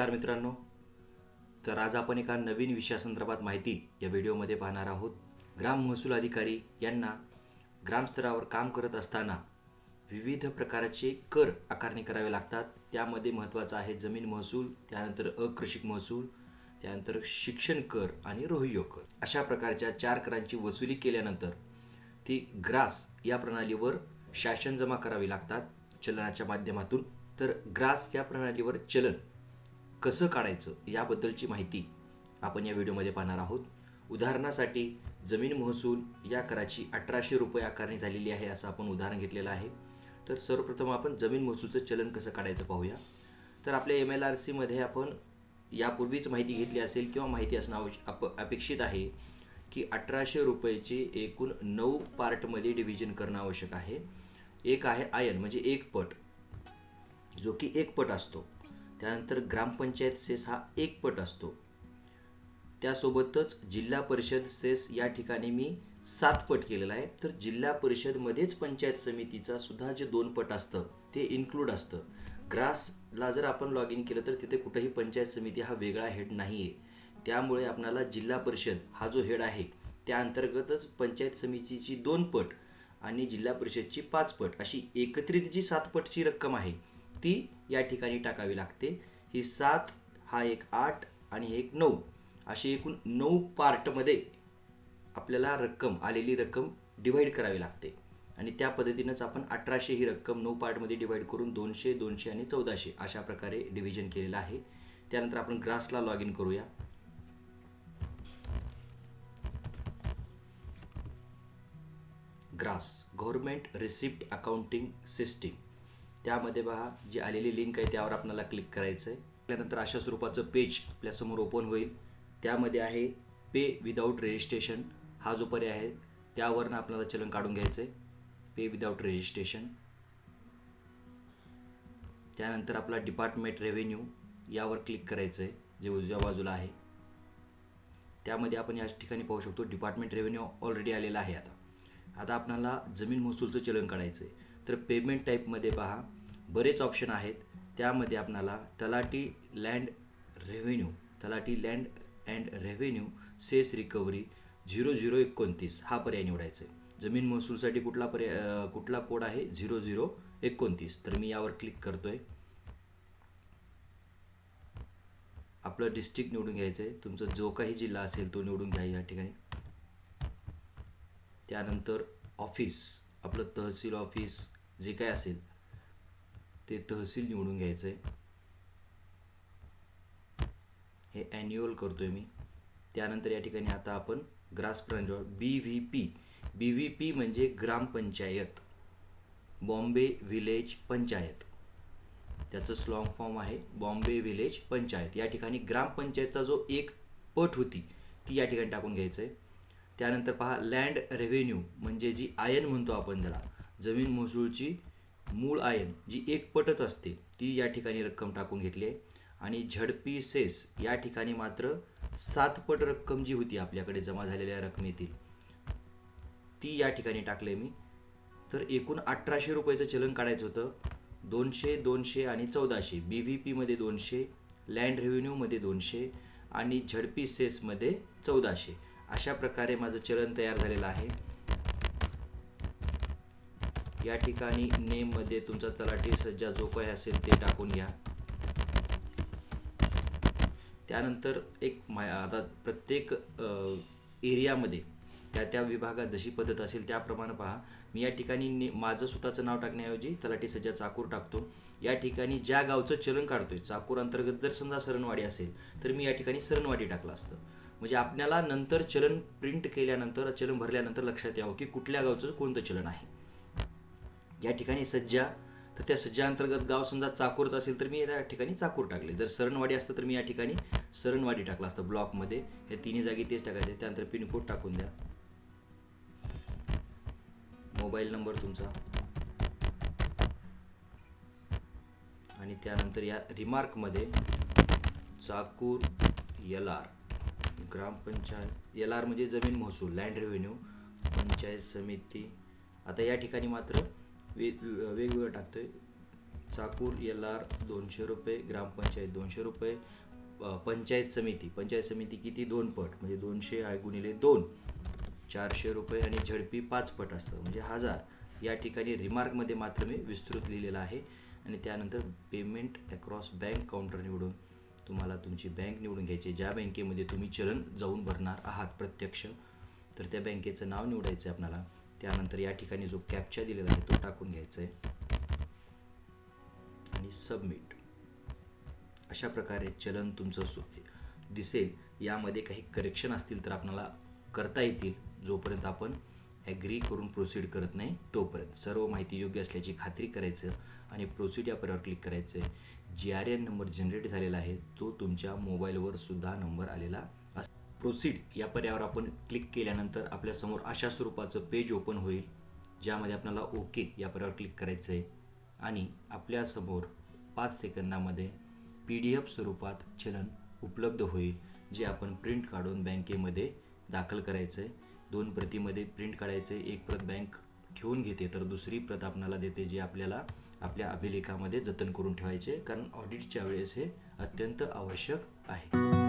नमस्कार मित्रांनो. तर आज आपण एका नवीन विषयासंदर्भात माहिती या व्हिडिओमध्ये पाहणार आहोत. ग्राम महसूल अधिकारी यांना ग्रामस्तरावर काम करत असताना विविध प्रकारचे कर आकारणी करावे लागतात. त्यामध्ये महत्त्वाचं आहे जमीन महसूल त्यानंतर अकृषिक महसूल त्यानंतर शिक्षण कर आणि रोहियो कर. अशा प्रकारच्या चार करांची वसुली केल्यानंतर ती ग्रास या प्रणालीवर शासन जमा करावी लागतात. चलनाच्या माध्यमातून. तर ग्रास या प्रणालीवर चलन कसं काढायचं याबद्दलची माहिती आपण या व्हिडिओमध्ये पाहणार आहोत. उदाहरणासाठी जमीन महसूल या कराची अठराशे रुपये आकारणी झालेली आहे असं आपण उदाहरण घेतलेलं आहे. तर सर्वप्रथम आपण जमीन महसूलचं चलन कसं काढायचं पाहूया. तर आपल्या एम एल आर सीमध्ये आपण यापूर्वीच माहिती घेतली असेल किंवा माहिती असणं आवश्य अप अपेक्षित आहे की अठराशे रुपयेचे एकूण नऊ पार्टमध्ये डिव्हिजन करणं आवश्यक आहे. एक आहे आयन म्हणजे एक पट. जो की एक पट असतो. त्यानंतर ग्रामपंचायत सेस हा एक पट असतो. त्यासोबतच जिल्हा परिषद सेस या ठिकाणी मी सात पट केलेला आहे. तर जिल्हा परिषदमध्येच पंचायत समितीचा सुद्धा जे दोन पट असतं ते इन्क्लूड असतं. ग्रासला जर आपण लॉग इन केलं तर तिथे कुठेही पंचायत समिती हा वेगळा हेड नाही आहे त्यामुळे आपणाला जिल्हा परिषद हा जो हेड आहे त्या अंतर्गतच पंचायत समितीची दोन पट आणि जिल्हा परिषदची पाच पट अशी एकत्रित जी सात पटची रक्कम आहे ती या ठिकाणी टाकावी लागते. ही सात हा एक आठ आणि एक नऊ. अशी एकूण नऊ पार्टमध्ये आपल्याला रक्कम आलेली रक्कम डिव्हाइड करावी लागते. आणि त्या पद्धतीनंच आपण अठराशे ही रक्कम नऊ पार्टमध्ये डिवाईड करून दोनशे दोनशे आणि चौदाशे अशा प्रकारे डिव्हिजन केलेलं आहे. त्यानंतर आपण ग्रासला लॉग इन करूया. GRAS government receipt accounting system त्यामध्ये पहा जी आलेली लिंक आहे त्यावर आपल्याला क्लिक करायचं आहे त्यानंतर अशा स्वरूपाचं पेज आपल्यासमोर ओपन होईल. त्यामध्ये आहे पे विदाऊट रजिस्ट्रेशन हा जो पर्याय आहे त्यावरनं आपल्याला चलन काढून घ्यायचं आहे पे विदाऊट रजिस्ट्रेशन त्यानंतर आपला डिपार्टमेंट रेव्हेन्यू यावर क्लिक करायचं आहे जे उजव्या बाजूला आहे. त्यामध्ये आपण या ठिकाणी पाहू शकतो डिपार्टमेंट रेव्हेन्यू ऑलरेडी आलेला आहे आता. आता आपल्याला जमीन महसूलचं चलन काढायचं आहे तर पेमेंट टाईपमध्ये पहा बरेच ऑप्शन आहेत. त्यामध्ये आपणाला तलाटी land revenue talathi land and revenue cess recovery zero zero एकोणतीस हा पर्याय निवडायचा आहे जमीन महसूलसाठी कुठला पर्याय कुठला कोड आहे? झिरो झिरो एकोणतीस. तर मी यावर क्लिक करतोय. आपलं डिस्ट्रिक्ट निवडून घ्यायचं आहे तुमचा जो काही जिल्हा असेल तो निवडून घ्या या ठिकाणी. त्यानंतर ऑफिस आपलं तहसील ऑफिस जे काय असेल. ते तहसील निवडून घ्यायचं आहे हे ॲन्युअल करतोय मी. त्यानंतर या ठिकाणी आता आपण GRAS B V P B V P म्हणजे ग्रामपंचायत. बॉम्बे व्हिलेज पंचायत. त्याचं स्लॉंग फॉर्म आहे बॉम्बे व्हिलेज पंचायत. या ठिकाणी ग्रामपंचायतचा जो एक पट होती ती या ठिकाणी टाकून घ्यायचं आहे त्यानंतर पहा लँड रेव्हेन्यू म्हणजे जी आयन म्हणतो आपण त्याला जमीन महसूलची मूळ आयन जी एक पटच असते ती या ठिकाणी रक्कम टाकून घेतली आहे. आणि झडपी सेस या ठिकाणी मात्र सात पट रक्कम जी होती आपल्याकडे जमा झालेल्या रकमेतील ती या ठिकाणी टाकले मी. तर एकूण अठराशे रुपयाचं चलन काढायचं होतं. दोनशे दोनशे आणि चौदाशे. बी व्ही पीमध्ये दोनशे लँड रेव्हेन्यूमध्ये दोनशे आणि झडपी सेसमध्ये चौदाशे. अशा प्रकारे माझं चलन तयार झालेलं आहे. या ठिकाणी नेममध्ये तुमचा तलाठी सज्जा जो काही असेल ते टाकून घ्या. त्यानंतर एक मा आता प्रत्येक एरियामध्ये त्या त्या विभागात जशी पद्धत असेल त्याप्रमाणे पहा. मी या ठिकाणी ने माझं स्वतःचं नाव टाकण्याऐवजी तलाठी सज्जा चाकूर टाकतो. या ठिकाणी ज्या गावचं चलन काढतोय चाकूर अंतर्गत जर समजा सरणवाडी असेल तर मी या ठिकाणी सरणवाडी टाकलं असतं. म्हणजे आपल्याला नंतर चलन प्रिंट केल्यानंतर चलन भरल्यानंतर लक्षात यावं की कुठल्या गावचं कोणतं चलन आहे. या ठिकाणी सज्जा तर त्या सज्जा अंतर्गत गाव समजा चाकूरचं असेल तर मी या ठिकाणी चाकूर टाकले. जर सरणवाडी असतं तर मी या ठिकाणी सरणवाडी टाकला असतं ब्लॉकमध्ये. हे तिन्ही जागी तेच टाकायचे. त्यानंतर पिनकोड टाकून द्या. मोबाईल नंबर तुमचा. आणि त्यानंतर या रिमार्कमध्ये चाकूर एल आर ग्रामपंचायत एल आर म्हणजे जमीन महसूल लँड रेव्हेन्यू पंचायत समिती. आता या ठिकाणी मात्र वे वेगवेगळं टाकतो आहे चाकूर एल आर दोनशे रुपये ग्रामपंचायत दोनशे रुपये पंचायत समिती. पंचायत समिती किती? दोन पट. म्हणजे दोनशे गुणिले दोन चारशे रुपये आणि झडपी पाच पट असतं. म्हणजे हजार. या ठिकाणी रिमार्कमध्ये मात्र मी विस्तृत लिहिलेलं आहे. आणि त्यानंतर पेमेंट अक्रॉस बँक काउंटर निवडून तुम्हाला तुमची बँक निवडून घ्यायची. ज्या बँकेमध्ये तुम्ही चलन जाऊन भरणार आहात प्रत्यक्ष तर त्या बँकेचं नाव निवडायचं आहे आपल्याला. त्यानंतर या ठिकाणी जो कॅप्चा दिलेला आहे तो टाकून घ्यायचा आहे आणि सबमिट अशा प्रकारे चलन तुमचं सु दिसेल. यामध्ये काही करेक्शन असतील तर आपल्याला करता येतील जोपर्यंत आपण ॲग्री करून प्रोसीड करत नाही तोपर्यंत. सर्व माहिती योग्य असल्याची खात्री करायचं आणि प्रोसीड या पर्यावर क्लिक करायचं आहे G R N number generate झालेला आहे. तो तुमच्या मोबाईलवर सुद्धा नंबर आलेला प्रोसीड या पर्यावर आपण क्लिक केल्यानंतर आपल्यासमोर अशा स्वरूपाचं पेज ओपन होईल ज्यामध्ये आपल्याला ओके या पर्यावर क्लिक करायचं आहे आणि आपल्यासमोर पाच सेकंदामध्ये पी डी एफ स्वरूपात चलन उपलब्ध होईल जे आपण प्रिंट काढून बँकेमध्ये दाखल करायचं आहे दोन प्रतीमध्ये प्रिंट काढायचं आहे एक प्रत बँक ठेवून घेते तर दुसरी प्रत आपणाला देते जे आपल्याला आपल्या अभिलेखामध्ये जतन करून ठेवायचे कारण ऑडिटच्या वेळेस हे अत्यंत आवश्यक आहे.